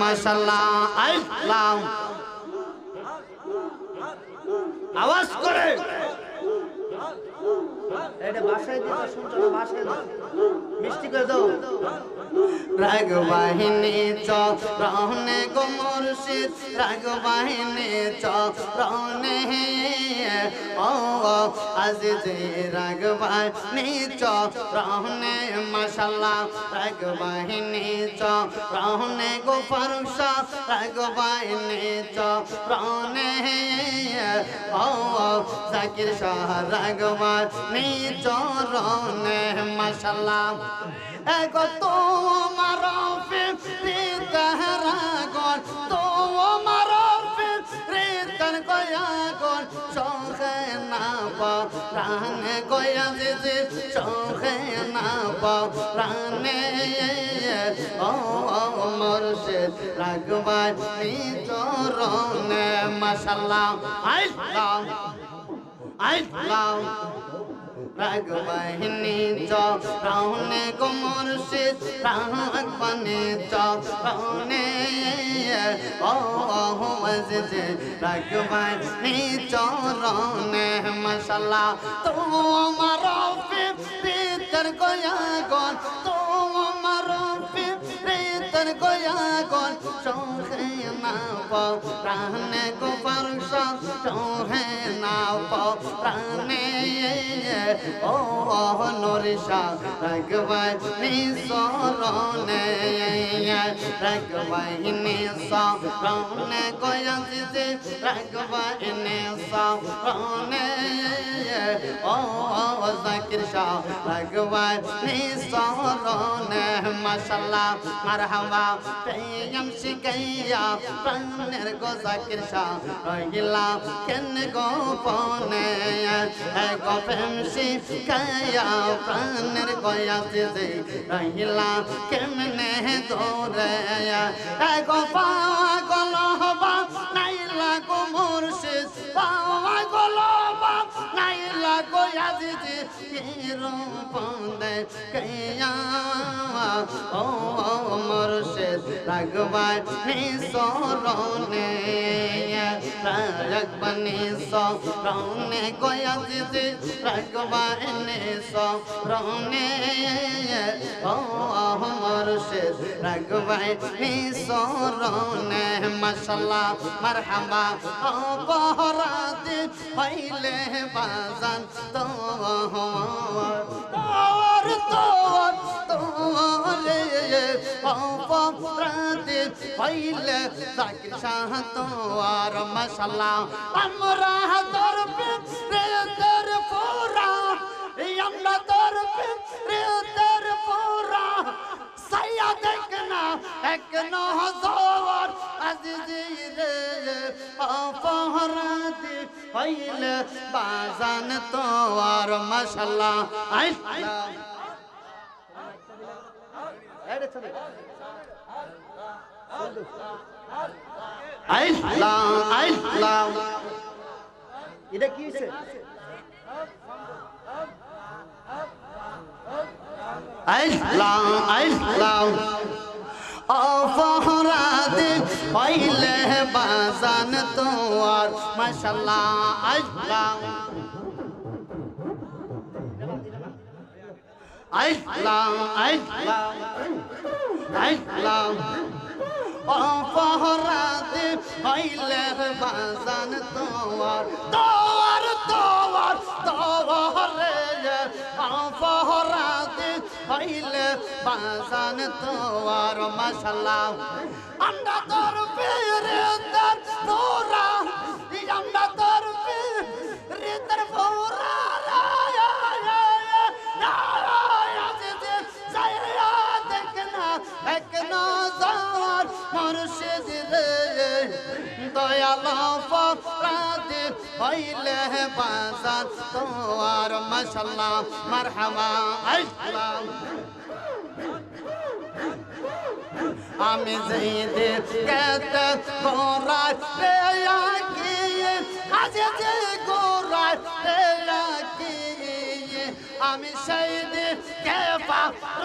মাশাল্লাহ আল্লাহ। আওয়াজ করে। এটা বাসায় দিয়ে শুনছো না? বাসায় দাও। মিষ্টি করে দাও। রাগ বাহিনী চরণে গো মুর্শিদ রাগ বাহিনী চরণে ও আজিজ রাগ বাহিনী চরণে মাশাল্লাহ রাগ বাহিনী চরণে গো ফারুকশা রাগ বাহিনী চরণে ও জাকির শাহ রাগ বাহিনী চরণে মাশাল্লাহ এগো তোমার ফিরিতারাগন প্রাণে গয়া দিদি সখে না পাও প্রাণে ও মুর্শিদ রাগবাই চরণে মাশাল্লাহ। আল্লাহ আল্লাহ রাগবাহিনী চরণে গো মুর্শিদ রাগবানি চরণে ও মসজিদে রাগবাহিনী চরণে মশালা তোমার পিতর গয়া গন তোমার পিতর গয়া গন সহে না পাও প্রাণে গো পরশা সহে না পাও প্রাণে ও নরিষা রাগবাই নিসরণে রাগবাই নিসরণে দিদি রাগবাই নিসরণে ও জাকির শাহ রাগবাই নিসরণে মাশাল্লাহ মারহাবা প্রেম শিখাইয়া প্রাণের গো জাকির শাহ কেন গোপনে গো প্রেম শিখাইয়া প্রাণের গয়া দিদি রহিলা কেমনে দৌড়ে? গো পাগল হবা, নাইলা গো মুর্শিদ। পাগল হবা নাইলা ও মুর্শিদ রাগবাই নিসরণে রাগবানি সরণে গয়া দিদি রাগবাই নিসরণে ও মুর্শিদ রাগবাই নিসরণে মাশাল্লাহ মারহাবা অপরাধী হইলে বাজান তো তোর তোরে অপরাধী হইলে জাকির শাহ তোর মাশাল্লাহ আমরা তোর প্রেমের পুরা আমরা তোর প্রেমের পুরা সাইয়া দেখনা এক নহজর আজিজি রে অপরাধী হইলে বাজান তোর মাশাল্লাহ আল্লাহ আল্লাহ আল্লাহ এটা কি হইছে আল্লাহ আল্লাহ অপরাধী হইলে বাজান তোর মাশাল্লাহ আল্লাহ আল্লাহ আল্লাহ আল্লাহ অপরাধী হইলে বাজান তোর তোর তোর তোর অপরাধী হইলে বাজান তোর মশাল্লাহ। আমরা তোর পীরে তোর ফরাদে হইলে বাজার তোর মশাল্লাহ, মারহাবা আল্লাহ আমি যেতে কেত গোরায় রে আজ যে গোরায় রে আমি সেই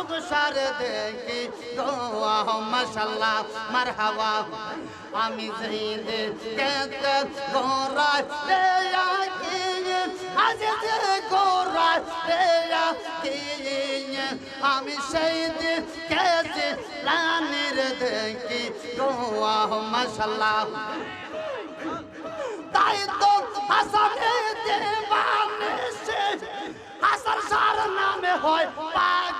রুগসার দেখি গো মশাল্লাহ মারহাবা আমি জেদে কেতে গোরায় রে আকি আজ যে গোরায় রে আকি আমি সেই কেতে রানের দেখি গো মশাল্লাহ তাই তো হাসানে দেবানে হাসান সার নামে হয় রে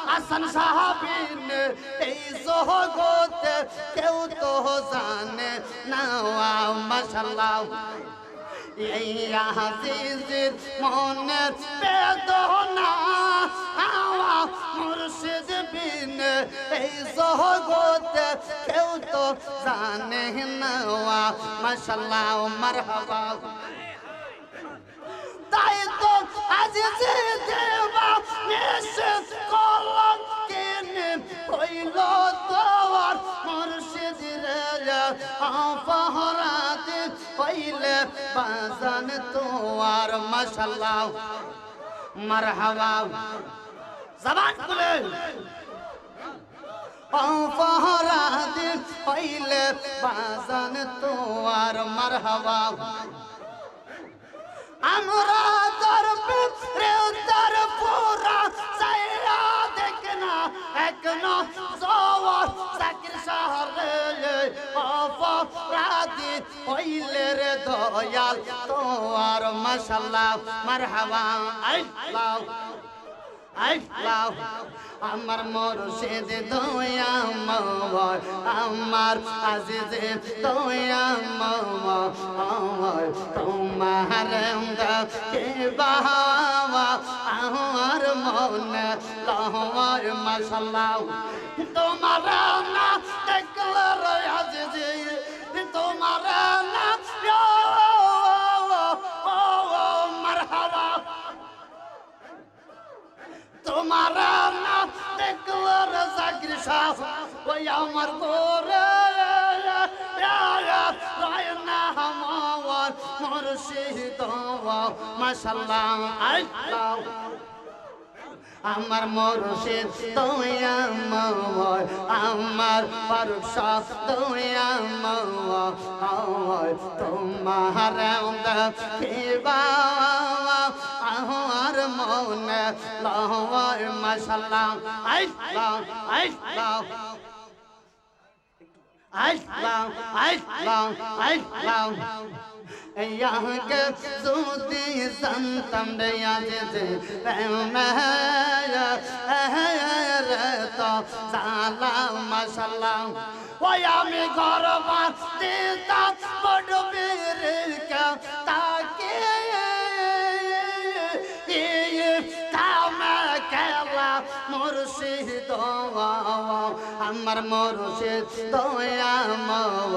হাসান সাহাবিন এই জগতে কেউ তো জানে না মাশাল্লাহ এই আজিজের মনের বেদনা, হাওয়া, মুর্শিদ বিন এই জগতে কেউ তো জানে না মাশাল্লাহ মারহাবা। তাই তো আজিজে দেবা নিশ্চিত কলম কিনে হইল তোর মুর্শিদ রে আফহরাতে হইলে বাজান তোর মাশাল্লাহ। মারহাবা জবান খুলে অপরাধী হইলে বাজান তোর মারহাবা আমরা তোর একনো জওয়ার চাকরি শহরে অপরাধী হইলে রে দয়াল তোর মাশাল্লাহ, মারহাবা আমার মুর্শিদ দয়া মাওয়ার আমার আজিজ দয়া মাওয়ার তোমার কে বাবা, আমার মন লহর মাশাল্লাহ তোমার না দেখলে রে আজিজ তোমার না মারহাবা। তোমার না দেখল জাকির শাহ ওই আমার না আমার মুর্শিদ মাশাল্লাহ আল্লাহ। আমার মুর্শিদ তোয়া মাওয়ার আমার ফারুক তোমার আমার মনে লহর মাশাল্লাহ আল্লাহ আল্লাহ। Aslam, aslam, aslam. Yahke suti santam de yaje mehya reto salam mashallah. Oya mi gorba tilta podbi আমার মুর্শিদ দয়া মব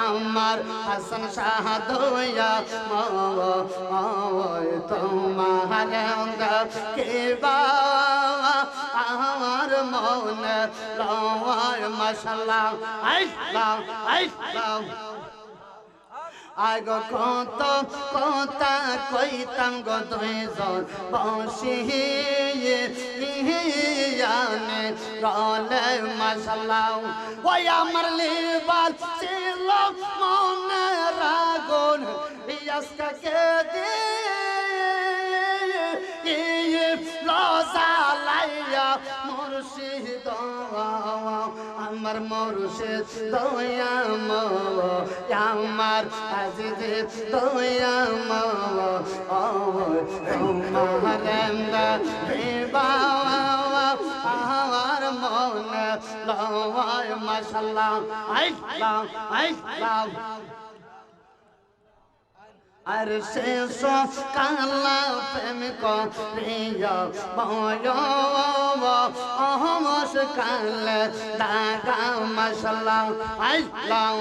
আমার হাসান শাহ দয়া মব তোমার কে বাবা আমার মন লওয়ার মশলা আইলাম আইলাম আগ কত কথা কইতাম গো দুইজন বসি ইয়ানে রলে মশলাও ওই আমার লিবাল ছিল মনে রাগুন ইয়াসকা কে দি লজালাইয়া মুর্শিদ, আমার মুর্শিদ দয়া আমার আজিজ দয়া মব তোমার আমার মন লওয়ায় মাশাল্লাহ আইলাম আইলাম আর শেষ কালা প্রেম করিয়া অহমস কালে দাগা মশলা আইলাম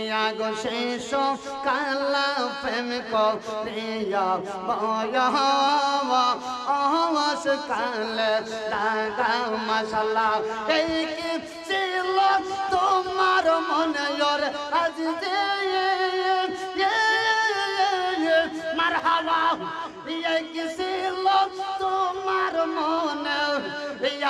ইয়াগো শেষ কালা প্রেম করিয়া অহমস কালে দাগা মশলা। এই কি ছিল তোমার মনে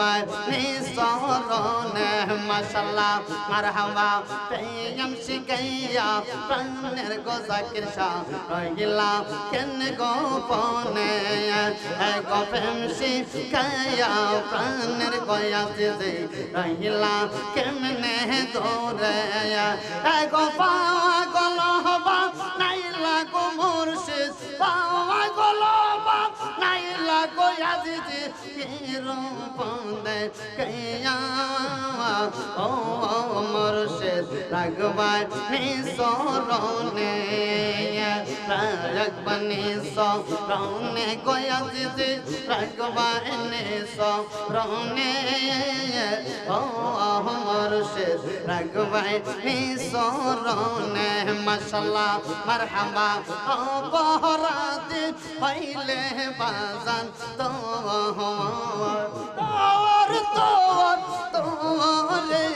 একবার নিসরণে মশলা মারহাবা প্রেম শিখাইয়া প্রাণের গোজাকির শাহ রহিলা, কেন গোপনে গো প্রেম রহিলা, কেমনে দৌড়ে গো পাগল গো দিদি রূপন্দে কয়া ও মুর্শিদ রাগবাই নিসরণে রাগবাই নিসরণে গয়া দিদি রাগবাই নিসরণে ও মুর্শিদ রাগবাই নিসরণে মাশাল্লাহ, মারহাবা ও বহরাতে হইলে বাজান তো তোর তোর, তোরে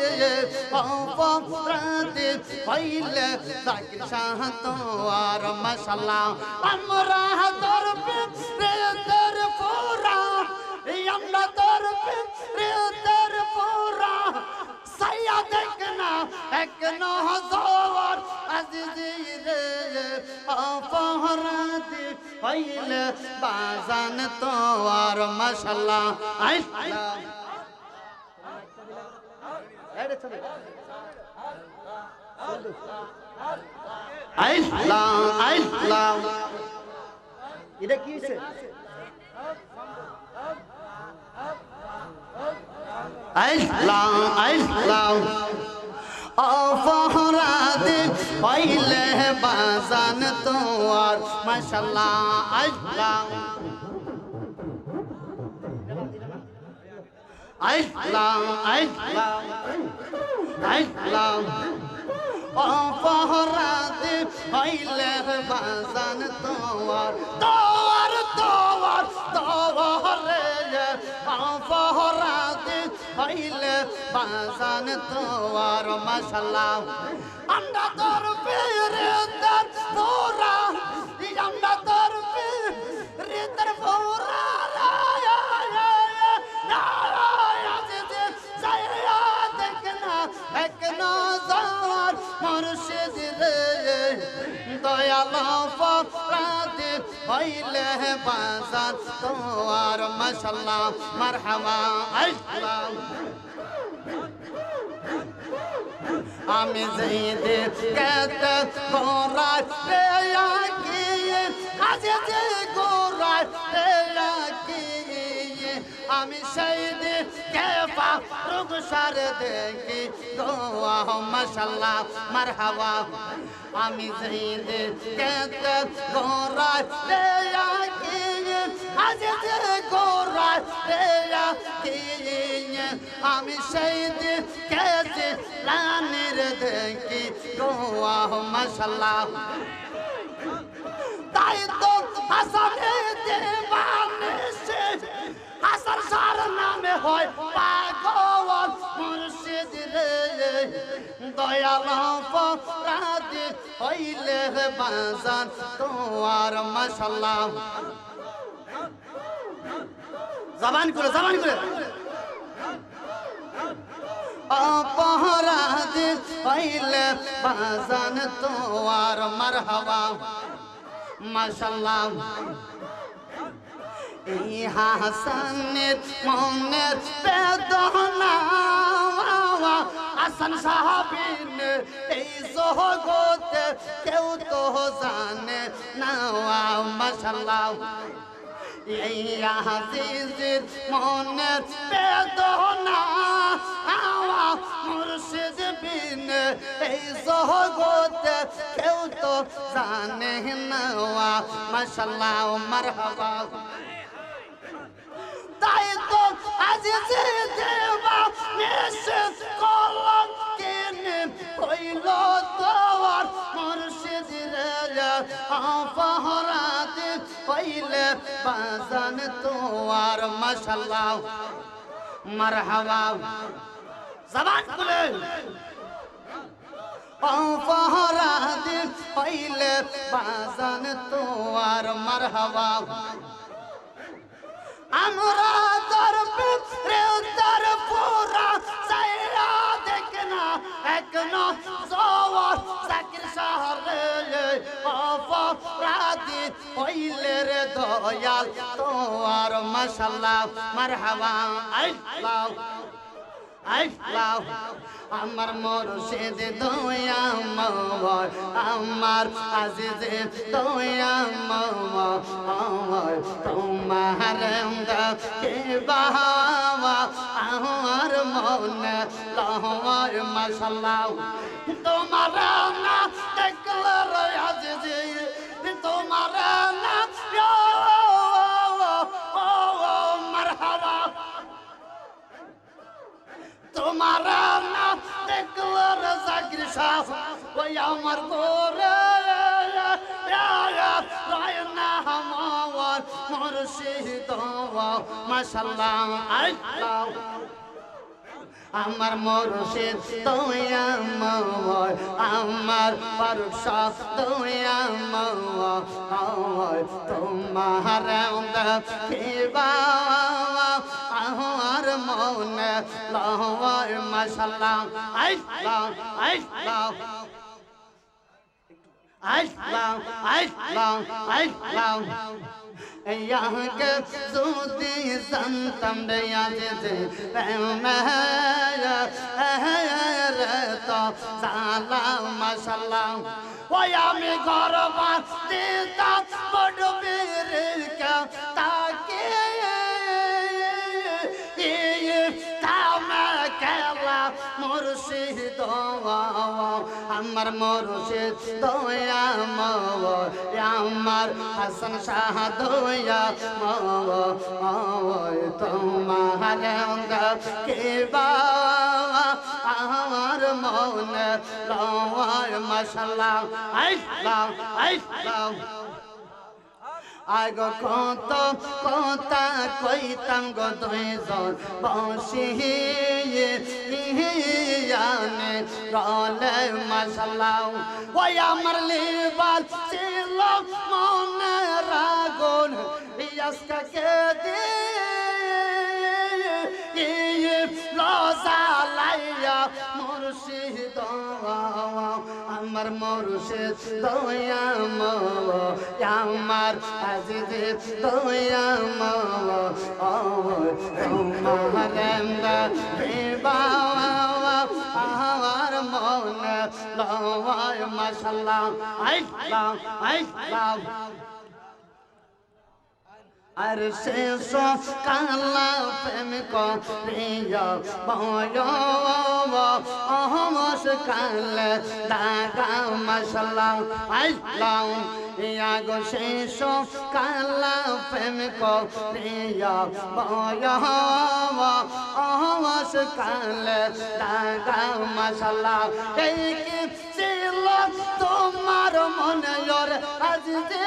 অপরাধে হইলে জাকির শাহ তোর মশালা। আমরা তোর প্রেতের পুরা আমরা তোর প্রেতের পুরা। সাইয়া দেখনা এক নহজর আজিজি রে অপরাধে হইলে বাজান তোর মশালা আইলা আইলাম আইলাম এটা কি হইছে? আইলাম আইলাম অপরাধে হইলে বাজান তোর মাশাল্লাহ আইলাম আইলাম আইলাম আইলাম অপরাধে হইলে বাজান তোর তোর তোর তোরে অপরাধে হইলে বাজান তোর মশলা আমরা তোর পেরে তোর পোরা আমরা তোর পেরে তোর পোরা এক নজর। মুর্শিদ রে দয়াল হইলে বাজার তোর মশলা মারহামা আইসলাম আমি যেতে কেতে কোরা রে কি আজ যে আমি দিন কেফা রুগসার দেখি। গোয়া মশাল্লাহ মারহাবা। আমি দিন কেতে গোরাই রে কি আজ যে গোরাই রে কি আমি দিন কেতে রানের দেখি। গোয়া মশাল্লাহ তাই তো হাসানে দেবানিসে হাসান সার নামে হয় পাগল মুর্শিদ রে। দয়াল পরাদি হইলে বাজান, তোমার মশাল্লাহ। জবান করে জবান করে। অপরাধী হইলে বাজান, তোমার মারহাবা। মাশাল্লাহ। হাসানের মনের বেদনা। হাসান সাহাবিন এই জগতে কেউ তো জানে না। মাশাল্লাহ এই আজিজের মনের বেদনা। মুর্শিদ বিন এই জগতে কেউ তো জানে না। মাশাল্লাহ মারহাবা। তো আজ যে দেবা নিশ্চিত কলম কিনে হইল তোর মুর্শিদ রে অপহরাতে হইলে বাজান তোর মাশাল্লাহ। মারহাবা। জবান খুলে অপহরাতে হইলে বাজান তোর মারহাবা। আমরা তোর পিতরে, তোর পুরা চাইরা দেখ না। এখনও জওয়ার চাকরি শহরে অপরাধী দয়াল। তোমার মাশাল্লাহ, মারহাবা, আল্লাহ। আমার মুর্শিদ দয়া মাওয়ার আমার আজিজে দয়া মাওয়ার তোমার কে বাবা আমার মনে লহর মাশাল্লাহ, তোমার জাকির ওই আমার না আমার মুর্শিদ আল্লাহ। আমার দয়া মাওয়ার আমার পরশা দয়া মাওয়ার তোমার আমার মনে লহর মাশাল্লাহ আল্লাহ আল্লাহ আল্লাহ আল্লাহ আল্লাহ यहाँ के सूती संतम रियाज से तो साला मसला ওয়া আমি ঘর বাঁচতে বড় বীর কা তাকে আমার মরুষে, দয়া মব আমার হাসান শাহ, দয়া মব তোমার কে বাবা? আমার মনে রায় মশলা আইসলাম আইলাম আগ কত কথা কইতাম গো দুইজন। বসিয়ানে রলে মশলাও ওই আমার লিবাল ছিল মনে রাগুন। ইয়াসকে দিয়ে লজালাইয়া মুর্শিদ। আমার মুর্শিদ দয়া মব আমার আজিজ মব তোমার আমার মনে মাশাল্লাহ আইসলাম আইলাম আর শেষ কালা প্রেম করিয়া বয় অহমস কাল দাগা মশলা আইলাম। ইয়াগো শেষ কালা প্রেম করিয়া বয় অহমস কাল দাগা মশলা এই কি ছিল তোমার মনে আজ যে